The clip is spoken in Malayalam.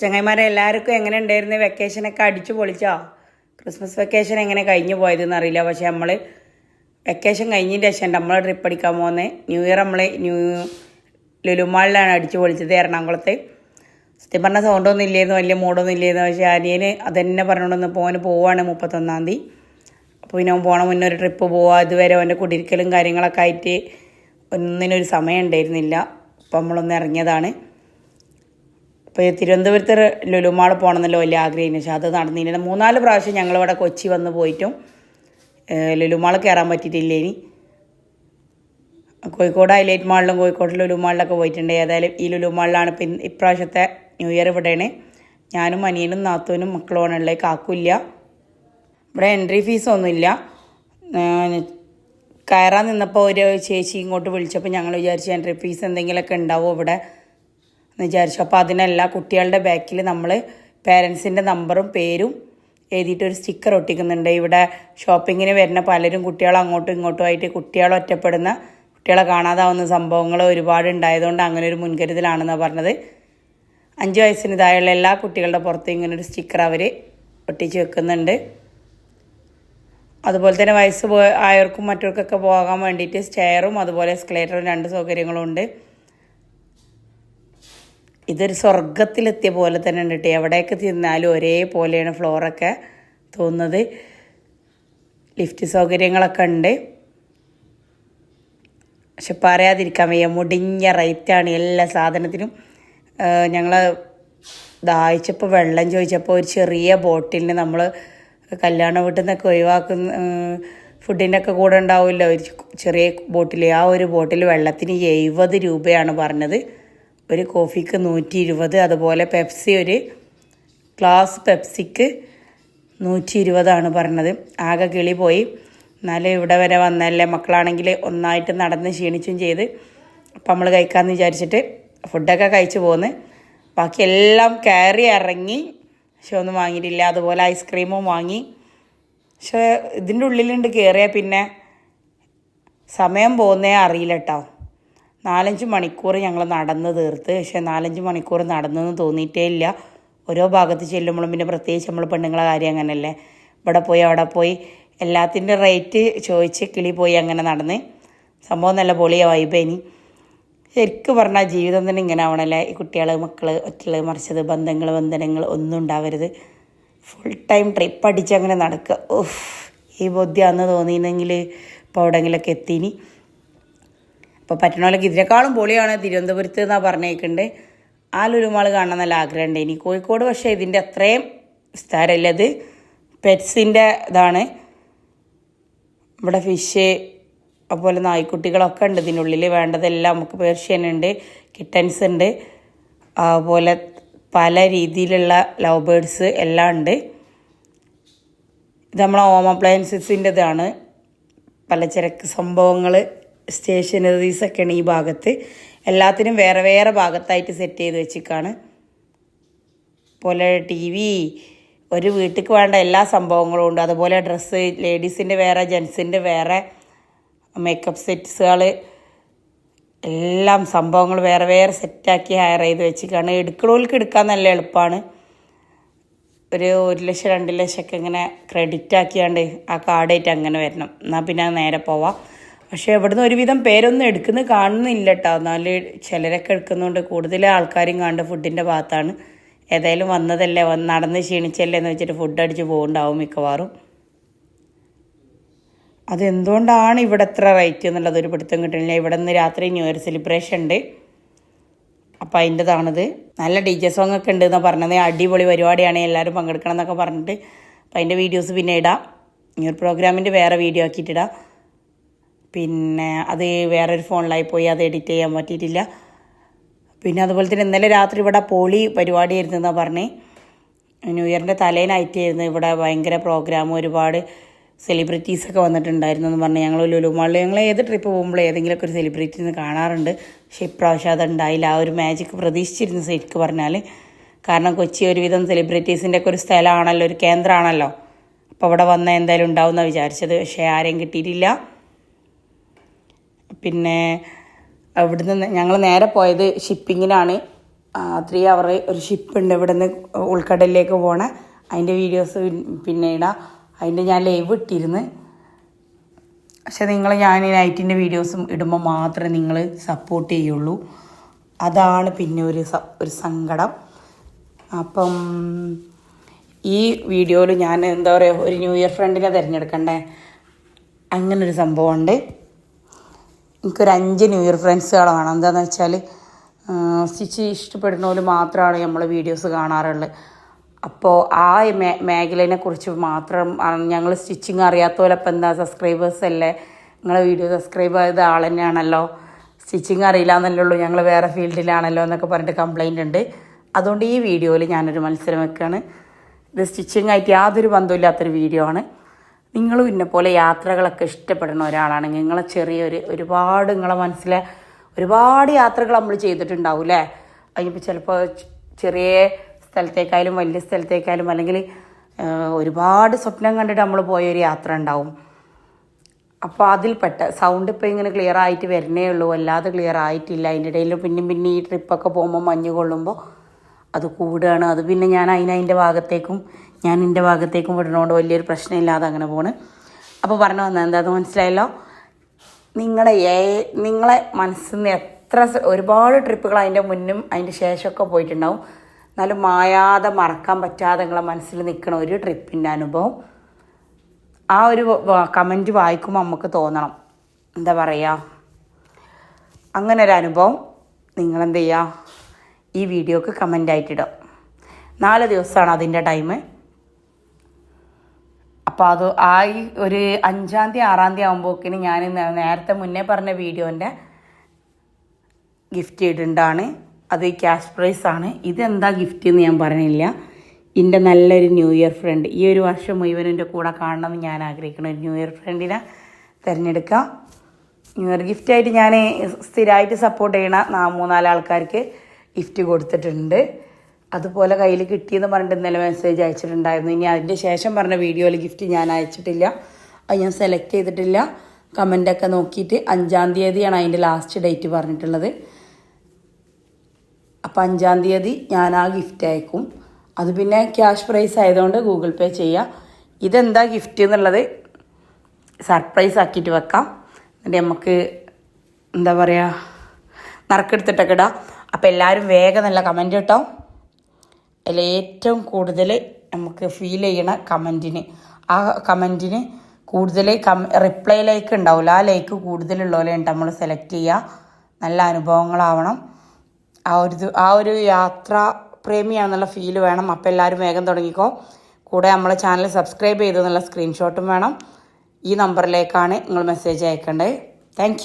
ചങ്ങായിമാരെ എല്ലാവർക്കും എങ്ങനെ ഉണ്ടായിരുന്നു? വെക്കേഷനൊക്കെ അടിച്ചു പൊളിച്ചോ? ക്രിസ്മസ് വെക്കേഷൻ എങ്ങനെ കഴിഞ്ഞു പോയതെന്ന് അറിയില്ല. പക്ഷേ നമ്മൾ വെക്കേഷൻ കഴിഞ്ഞതിന്റെ ശേഷം നമ്മൾ ട്രിപ്പ് അടിക്കാൻ പോകുന്നത് ന്യൂ ഇയർ നമ്മൾ ന്യൂ ലുലുമാളിലാണ് അടിച്ചു പൊളിച്ചത് എറണാകുളത്ത്. സത്യം പറഞ്ഞാൽ സൗണ്ടൊന്നും ഇല്ലായിരുന്നു വലിയ മൂടൊന്നും ഇല്ലായിരുന്നു പക്ഷേ അനിയന് അതന്നെ പറഞ്ഞുകൊണ്ടൊന്ന് പോകാൻ പോവാണ് മുപ്പത്തൊന്നാം തീയതി. അപ്പോൾ പിന്നെ പോണ മുന്നേ ഒരു ട്രിപ്പ് പോവുക ഇതുവരെ അവന്റെ കുടിരിക്കലും കാര്യങ്ങളൊക്കെ ആയിട്ട് ഒന്നിനൊരു സമയം ഉണ്ടായിരുന്നില്ല. അപ്പോൾ നമ്മളൊന്ന് ഇറങ്ങിയതാണ്. ഇപ്പോൾ തിരുവനന്തപുരത്ത് ലുലുമാൾ പോകണമെന്നല്ലോ വലിയ ആഗ്രഹം പക്ഷെ അത് നടന്നില്ല. മൂന്നാൽ പ്രാവശ്യം ഞങ്ങളിവിടെ കൊച്ചി വന്ന് പോയിട്ടും ലുലുമാൾ കയറാൻ പറ്റിയിട്ടില്ല ഇനി? കോഴിക്കോട് ഹൈലൈറ്റ് മാളിലും കോഴിക്കോട് ലുലുമാളിലൊക്കെ പോയിട്ടുണ്ട്. ഏതായാലും ഈ ലുലുമാളിലാണ് ഇപ്പം ഇപ്രാവശ്യത്തെ ന്യൂ ഇയർ ഇവിടെയാണ്. ഞാനും അനിയനും നാത്തൂനും മക്കളുമാണ് ഉള്ളത്. കാക്കില്ല ഇവിടെ എൻട്രി ഫീസൊന്നുമില്ല കയറാൻ നിന്നപ്പോൾ ഒരു ചേച്ചി ഇങ്ങോട്ട് വിളിച്ചപ്പോൾ ഞങ്ങൾ വിചാരിച്ചു എൻട്രി ഫീസ് എന്തെങ്കിലുമൊക്കെ ഉണ്ടാവും ഇവിടെ. എന്ന് വിചാരിച്ചു. അപ്പോൾ അതിനല്ല കുട്ടികളുടെ ബാക്കിൽ നമ്മൾ പേരൻസിന്റെ നമ്പറും പേരും എഴുതിയിട്ട് ഒരു സ്റ്റിക്കർ ഒട്ടിക്കുന്നുണ്ട്. ഇവിടെ ഷോപ്പിങ്ങിന് വരുന്ന പലരും കുട്ടികൾ അങ്ങോട്ടും ഇങ്ങോട്ടും ആയിട്ട് കുട്ടികളെ ഒറ്റപ്പെടുന്ന കുട്ടികളെ കാണാതാവുന്ന സംഭവങ്ങൾ ഒരുപാട് ഉണ്ടായതുകൊണ്ട് അങ്ങനെ ഒരു മുൻകരുതലാണെന്നാണ് പറഞ്ഞത്. അഞ്ച് വയസ്സിന് താഴെയുള്ള എല്ലാ കുട്ടികളുടെ പുറത്തും ഇങ്ങനെ ഒരു സ്റ്റിക്കർ അവർ ഒട്ടിച്ച് വെക്കുന്നുണ്ട്. അതുപോലെ തന്നെ വയസ്സ് ആയവർക്കും മറ്റവർക്കൊക്കെ പോകാൻ വേണ്ടിയിട്ട് സ്റ്റെയറും അതുപോലെ എസ്കലേറ്ററും രണ്ട് സൗകര്യങ്ങളും ഉണ്ട്. ഇതൊരു സ്വർഗത്തിലെത്തിയ പോലെ തന്നെ ഉണ്ട് കേട്ടോ. എവിടെയൊക്കെ തിന്നാലും ഒരേപോലെയാണ് ഫ്ലോറൊക്കെ തോന്നുന്നത്. ലിഫ്റ്റ് സൗകര്യങ്ങളൊക്കെ ഉണ്ട്. പക്ഷെ പറയാതിരിക്കാൻ വയ്യ. മുടിഞ്ഞ റേറ്റാണ് എല്ലാ സാധനത്തിനും. ഞങ്ങൾ ദാഹിച്ചപ്പോൾ വെള്ളം ചോദിച്ചപ്പോൾ ഒരു ചെറിയ ബോട്ടിലിന് നമ്മൾ കല്യാണ വീട്ടിൽ നിന്നൊക്കെ ഒഴിവാക്കുന്ന ഫുഡിന്റെ ഒക്കെ കൂടെ ഉണ്ടാവില്ല ഒരു ചെറിയ ബോട്ടിൽ ആ ഒരു ബോട്ടിൽ വെള്ളത്തിന് എഴുപത് രൂപയാണ് പറഞ്ഞത്. ഒരു കോഫിക്ക് നൂറ്റി ഇരുപത് അതുപോലെ പെപ്സി ഒരു ഗ്ലാസ് പെപ്സിക്ക് നൂറ്റി ഇരുപതാണ് പറഞ്ഞത്. ആകെ കിളി പോയി. എന്നാലും ഇവിടെ വരെ വന്നല്ലേ മക്കളാണെങ്കിൽ ഒന്നായിട്ട് നടന്ന് ക്ഷീണിച്ചും ചെയ്ത് അപ്പം നമ്മൾ കഴിക്കാമെന്ന് വിചാരിച്ചിട്ട് ഫുഡൊക്കെ കഴിച്ചു പോന്ന്. ബാക്കിയെല്ലാം കയറി ഇറങ്ങി. പക്ഷെ ഒന്നും വാങ്ങിയിട്ടില്ല. അതുപോലെ ഐസ്ക്രീമും വാങ്ങി. പക്ഷേ ഇതിന്റെ ഉള്ളിലുണ്ട് കയറിയാൽ പിന്നെ സമയം പോകുന്നേ അറിയില്ല കേട്ടോ നാലഞ്ച് മണിക്കൂർ ഞങ്ങൾ നടന്ന് തീർത്ത്. പക്ഷേ നാലഞ്ച് മണിക്കൂർ നടന്നെന്ന് തോന്നിയിട്ടേ ഇല്ല. ഓരോ ഭാഗത്ത് ചെല്ലുമ്പോഴും പിന്നെ പ്രത്യേകിച്ച് നമ്മൾ പെണ്ണുങ്ങളെ കാര്യം അങ്ങനെയല്ലേ ഇവിടെ പോയി അവിടെ പോയി. എല്ലാത്തിന്റെ റേറ്റ് ചോദിച്ച് കിളി പോയി അങ്ങനെ നടന്ന്. സംഭവം നല്ല പൊളിയ വൈബേനി ശരിക്കും പറഞ്ഞാൽ ജീവിതം തന്നെ ഇങ്ങനെ ആവണല്ലേ. ഈ കുട്ടികൾ മക്കൾ ഒറ്റകൾ മറിച്ചത് ബന്ധങ്ങൾ ബന്ധനങ്ങൾ ഒന്നും ഉണ്ടാവരുത്. ഫുൾ ടൈം ട്രിപ്പ് അടിച്ച് അങ്ങനെ നടക്കുക ഓഹ് ഈ ബുദ്ധിയാന്ന് അന്ന് തോന്നിയിരുന്നെങ്കിൽ ഇപ്പോൾ എവിടെയെങ്കിലുമൊക്കെ എത്തീനി. അപ്പോൾ പറ്റണമല്ലോ ഇതിനേക്കാളും പൊളിയാണ് തിരുവനന്തപുരത്ത് എന്നാണ് പറഞ്ഞേക്കുന്നുണ്ട് ആ ലുലുമാൾ കാണാൻ നല്ല ആഗ്രഹമുണ്ട് ഇനി കോഴിക്കോട് പക്ഷേ ഇതിന്റെ അത്രയും സ്ഥലമില്ല ഇത്. പെറ്റ്സിന്റെ ഇതാണ്. ഇവിടെ ഫിഷ് അതുപോലെ നായ്ക്കുട്ടികളൊക്കെ ഉണ്ട്. ഇതിനുള്ളിൽ വേണ്ടതെല്ലാം നമുക്ക് പേർഷ്യൻ ഉണ്ട് കിട്ടൻസ് ഉണ്ട്. അതുപോലെ പല രീതിയിലുള്ള ലവ് ബേഡ്സ് എല്ലാം ഉണ്ട്. ഇത് നമ്മളെ ഹോം അപ്ലയൻസസിന്റെതാണ് പലചരക്ക് സംഭവങ്ങൾ സ്റ്റേഷനറീസൊക്കെയാണ് ഈ ഭാഗത്ത്. എല്ലാത്തിനും വേറെ വേറെ ഭാഗത്തായിട്ട് സെറ്റ് ചെയ്ത് വെച്ചിക്കാണ്. പോലെ ടി വി ഒരു വീട്ടിലേക്ക് വേണ്ട എല്ലാ സംഭവങ്ങളും ഉണ്ട്. അതുപോലെ ഡ്രസ്സ് ലേഡീസിന്റെ വേറെ ജെൻസിന്റെ വേറെ മേക്കപ്പ് സെറ്റ്സുകൾ എല്ലാം സംഭവങ്ങൾ വേറെ വേറെ സെറ്റാക്കി ഹയർ ചെയ്ത് വെച്ചിക്കാണ്. എടുക്കണോൽക്ക് എടുക്കാൻ നല്ല എളുപ്പമാണ്. ഒരു ഒരു ലക്ഷം രണ്ട് ലക്ഷമൊക്കെ ഇങ്ങനെ ക്രെഡിറ്റ് ആക്കിയാണ്ട് ആ കാർഡായിട്ട് അങ്ങനെ വരണം. എന്നാൽ പിന്നെ നേരെ പോവാം. പക്ഷേ ഇവിടുന്ന് ഒരുവിധം പേരൊന്നും എടുക്കുന്നത് കാണുന്നില്ല കേട്ടോ എന്നാൽ ചിലരൊക്കെ എടുക്കുന്നുണ്ട് കൂടുതൽ ആൾക്കാരും കാണുന്ന ഫുഡിന്റെ ഭാഗത്താണ്. ഏതായാലും വന്നതല്ലേ വന്ന് നടന്ന് ക്ഷീണിച്ചല്ലേ എന്ന് വെച്ചിട്ട് ഫുഡ് അടിച്ച് പോകുന്നുണ്ടാവും മിക്കവാറും. അതെന്തുകൊണ്ടാണ് ഇവിടെ എത്ര റേറ്റ് എന്നുള്ളത് ഒരു പിടുത്തം കിട്ടുന്നില്ല. ഇവിടെ നിന്ന് രാത്രി ന്യൂ ഇയർ സെലിബ്രേഷൻ ഉണ്ട്. അപ്പോൾ അതിന്റെതാണിത്. നല്ല ഡി ജെ സോങ് ഒക്കെ ഉണ്ട് എന്നാണ് പറഞ്ഞത്. അടിപൊളി പരിപാടിയാണ്. എല്ലാവരും പങ്കെടുക്കണം എന്നൊക്കെ പറഞ്ഞിട്ട്. അപ്പോൾ അതിന്റെ വീഡിയോസ് പിന്നെ ഇടാം. ഈ ഒരു പ്രോഗ്രാമിന്റെ വേറെ വീഡിയോ ആക്കിയിട്ടിടാം പിന്നെ അത് വേറൊരു ഫോണിലായി പോയി അത് എഡിറ്റ് ചെയ്യാൻ പറ്റിയിട്ടില്ല. പിന്നെ അതുപോലെ തന്നെ ഇന്നലെ രാത്രി ഇവിടെ പോളി പരിപാടിയായിരുന്നു എന്നാണ് പറഞ്ഞേ. ന്യൂ ഇയറിന്റെ തലേനായിട്ടായിരുന്നു ഇവിടെ ഭയങ്കര പ്രോഗ്രാം ഒരുപാട് സെലിബ്രിറ്റീസൊക്കെ വന്നിട്ടുണ്ടായിരുന്നു എന്ന് പറഞ്ഞാൽ ഞങ്ങൾ ലുലുമാളിൽ ഞങ്ങൾ ഏത് ട്രിപ്പ് പോകുമ്പോഴും ഏതെങ്കിലുമൊക്കെ ഒരു സെലിബ്രിറ്റീനെ കാണാറുണ്ട്. പക്ഷെ ഇപ്രാവശ്യം അതുണ്ടായില്ല. ആ ഒരു മാജിക് പ്രതീക്ഷിച്ചിരുന്നു ശരിക്കും പറഞ്ഞാൽ കാരണം കൊച്ചി ഒരുവിധം സെലിബ്രിറ്റീസിന്റെ ഒക്കെ ഒരു സ്ഥലമാണല്ലോ ഒരു കേന്ദ്രമാണല്ലോ. അപ്പോൾ അവിടെ വന്നാൽ എന്തായാലും ഉണ്ടാവും എന്നാണ് വിചാരിച്ചത്. പക്ഷേ ആരെയും കിട്ടിയിട്ടില്ല. പിന്നെ ഇവിടുന്ന് ഞങ്ങൾ നേരെ പോയത് ഷിപ്പിങ്ങിനാണ് ത്രീ അവർ ഒരു ഷിപ്പ് ഉണ്ട് ഇവിടെ നിന്ന് ഉൾക്കടലിലേക്ക് പോണ. അതിന്റെ വീഡിയോസ് പിന്നെ ഇടാം. അതിന്റെ ഞാൻ ലൈവ് ഇട്ടിരുന്ന്. പക്ഷെ നിങ്ങൾ ഞാൻ നൈറ്റിന്റെ വീഡിയോസും ഇടുമ്പോൾ മാത്രമേ നിങ്ങൾ സപ്പോർട്ട് ചെയ്യുള്ളൂ. അതാണ് പിന്നെ ഒരു ഒരു സങ്കടം. അപ്പം ഈ വീഡിയോയിൽ ഞാൻ എന്താ പറയുക ഒരു ന്യൂ ഇയർ ഫ്രണ്ടിനെ തിരഞ്ഞെടുക്കണ്ടേ? അങ്ങനൊരു സംഭവമുണ്ട് എനിക്കൊരു അഞ്ച് ന്യൂ ഇയർ ഫ്രണ്ട്സുകൾ വേണം എന്താണെന്ന് വെച്ചാൽ സ്റ്റിച്ച് ഇഷ്ടപ്പെടുന്നവർ മാത്രമാണ് നമ്മൾ വീഡിയോസ് കാണാറുള്ളത്. അപ്പോൾ ആ മേ മേഖലയെ കുറിച്ച് മാത്രം ഞങ്ങൾ സ്റ്റിച്ചിങ് അറിയാത്തവരപ്പം എന്താ സബ്സ്ക്രൈബേഴ്സ് അല്ലേ? നിങ്ങളെ വീഡിയോ സബ്സ്ക്രൈബ് ചെയ്ത ആൾ തന്നെയാണല്ലോ. സ്റ്റിച്ചിങ് അറിയില്ല എന്നല്ലേ ഉള്ളൂ ഞങ്ങൾ വേറെ ഫീൽഡിലാണല്ലോ എന്നൊക്കെ പറഞ്ഞിട്ട് കംപ്ലൈന്റ് ഉണ്ട്. അതുകൊണ്ട് ഈ വീഡിയോയിൽ ഞാനൊരു മത്സരം വെക്കുകയാണ് ഇത് സ്റ്റിച്ചിങ് ആയിട്ട് യാതൊരു ബന്ധമില്ലാത്തൊരു വീഡിയോ ആണ്. നിങ്ങൾ ഇന്നെപ്പോലെ പോലെ യാത്രകളൊക്കെ ഇഷ്ടപ്പെടുന്ന ഒരാളാണെങ്കിൽ നിങ്ങളെ ചെറിയൊരു ഒരുപാട് നിങ്ങളെ മനസ്സിലെ ഒരുപാട് യാത്രകൾ നമ്മൾ ചെയ്തിട്ടുണ്ടാവും അല്ലേ അതിനിപ്പോൾ ചിലപ്പോൾ ചെറിയ സ്ഥലത്തേക്കായാലും വലിയ സ്ഥലത്തേക്കായാലും അല്ലെങ്കിൽ ഒരുപാട് സ്വപ്നം കണ്ടിട്ട് നമ്മൾ പോയൊരു യാത്ര ഉണ്ടാവും. അപ്പോൾ അതിൽപ്പെട്ട സൗണ്ട് ഇപ്പോൾ ഇങ്ങനെ ക്ലിയർ ആയിട്ട് വരുന്നേ ഉള്ളൂ. അല്ലാതെ ക്ലിയർ ആയിട്ടില്ല. അതിന്റെ ഇടയിൽ പിന്നെയും പിന്നെ ഈ ട്രിപ്പൊക്കെ പോകുമ്പോൾ മഞ്ഞ് കൊള്ളുമ്പോൾ അത് കൂടുകയാണ് അത് പിന്നെ ഞാൻ അതിനതിന്റെ ഭാഗത്തേക്കും ഞാൻ എന്റെ ഭാഗത്തേക്കും വിടണോണ്ട് വലിയൊരു പ്രശ്നമില്ലാതെ അങ്ങനെ പോണ്. അപ്പോൾ പറഞ്ഞു വന്നത് എന്താണെന്ന് മനസ്സിലായല്ലോ? നിങ്ങളുടെ ഏ നിങ്ങളെ മനസ്സിൽ നിന്ന് എത്ര ഒരുപാട് ട്രിപ്പുകൾ അതിന്റെ മുന്നും അതിന്റെ ശേഷമൊക്കെ പോയിട്ടുണ്ടാവും. എന്നാലും മായാതെ മറക്കാൻ പറ്റാതെ നിങ്ങളെ മനസ്സിൽ നിൽക്കണ ഒരു ട്രിപ്പിന്റെ അനുഭവം. ആ ഒരു കമന്റ് വായിക്കുമ്പോൾ നമുക്ക് തോന്നണം. എന്താ പറയുക അങ്ങനെ ഒരു അനുഭവം. നിങ്ങളെന്ത് ചെയ്യുക ഈ വീഡിയോക്ക് കമന്റ് ആയിട്ടിടും നാല് ദിവസമാണ് അതിന്റെ ടൈം അപ്പോൾ അത് ആ ഈ ഒരു അഞ്ചാം തീയതി ആറാം തീയതി ആകുമ്പോഴേക്കിന് ഞാൻ നേരത്തെ മുന്നേ പറഞ്ഞ വീഡിയോന്റെ ഗിഫ്റ്റ് ഇടുണ്ടാണ് അത് ക്യാഷ് പ്രൈസ് ആണ്. ഇതെന്താ ഗിഫ്റ്റ് എന്ന് ഞാൻ പറഞ്ഞില്ല. എന്റെ നല്ലൊരു ന്യൂ ഇയർ ഫ്രണ്ട് ഈ ഒരു വർഷം മുഴുവൻ എന്റെ കൂടെ കാണണമെന്ന് ഞാൻ ആഗ്രഹിക്കുന്ന. ഒരു ന്യൂ ഇയർ ഫ്രണ്ടിനെ തിരഞ്ഞെടുക്കാം. ന്യൂ ഇയർ ഗിഫ്റ്റായിട്ട് ഞാൻ സ്ഥിരമായിട്ട് സപ്പോർട്ട് ചെയ്യണ മൂന്നാൽ ആൾക്കാർക്ക് ഗിഫ്റ്റ് കൊടുത്തിട്ടുണ്ട്. അതുപോലെ കയ്യിൽ കിട്ടിയെന്ന് പറഞ്ഞിട്ട് ഇന്നലെ മെസ്സേജ് അയച്ചിട്ടുണ്ടായിരുന്നു. ഇനി അതിന്റെ ശേഷം പറഞ്ഞ വീഡിയോയിൽ ഗിഫ്റ്റ് ഞാൻ അയച്ചിട്ടില്ല. അത് ഞാൻ സെലക്ട് ചെയ്തിട്ടില്ല. കമന്റൊക്കെ നോക്കിയിട്ട് അഞ്ചാം തീയതിയാണ് അതിന്റെ ലാസ്റ്റ് ഡേറ്റ് പറഞ്ഞിട്ടുള്ളത്. അപ്പം അഞ്ചാം തീയതി ഞാൻ ആ ഗിഫ്റ്റ് അയക്കും. അത് പിന്നെ ക്യാഷ് പ്രൈസ് ആയതുകൊണ്ട് ഗൂഗിൾ പേ ചെയ്യാം. ഇതെന്താ ഗിഫ്റ്റ് എന്നുള്ളത് സർപ്രൈസ് ആക്കിയിട്ട് വെക്കാം. എന്നിട്ട് നമുക്ക് എന്താ പറയുക നറുക്കെടുത്തിട്ടൊക്കെ ഇടാം. അപ്പോൾ എല്ലാവരും വേഗം നല്ല കമന്റ് കേട്ടോ അതിൽ ഏറ്റവും കൂടുതൽ നമുക്ക് ഫീൽ ചെയ്യണ കമന്റിന് ആ കമന്റിന് കൂടുതൽ കം റിപ്ലൈ ലൈക്ക് ഉണ്ടാവില്ല. ആ ലൈക്ക് കൂടുതലുള്ളവരെ നമ്മൾ സെലക്ട് ചെയ്യുക. നല്ല അനുഭവങ്ങളാവണം. ആ ഒരു ആ ഒരു യാത്ര പ്രേമിയാണെന്നുള്ള ഫീൽ വേണം. അപ്പോൾ എല്ലാവരും വേഗം തുടങ്ങിക്കോ. കൂടെ നമ്മളെ ചാനൽ സബ്സ്ക്രൈബ് ചെയ്തെന്നുള്ള സ്ക്രീൻഷോട്ടും വേണം. ഈ നമ്പറിലേക്കാണ് നിങ്ങൾ മെസ്സേജ് അയക്കേണ്ടത്. താങ്ക്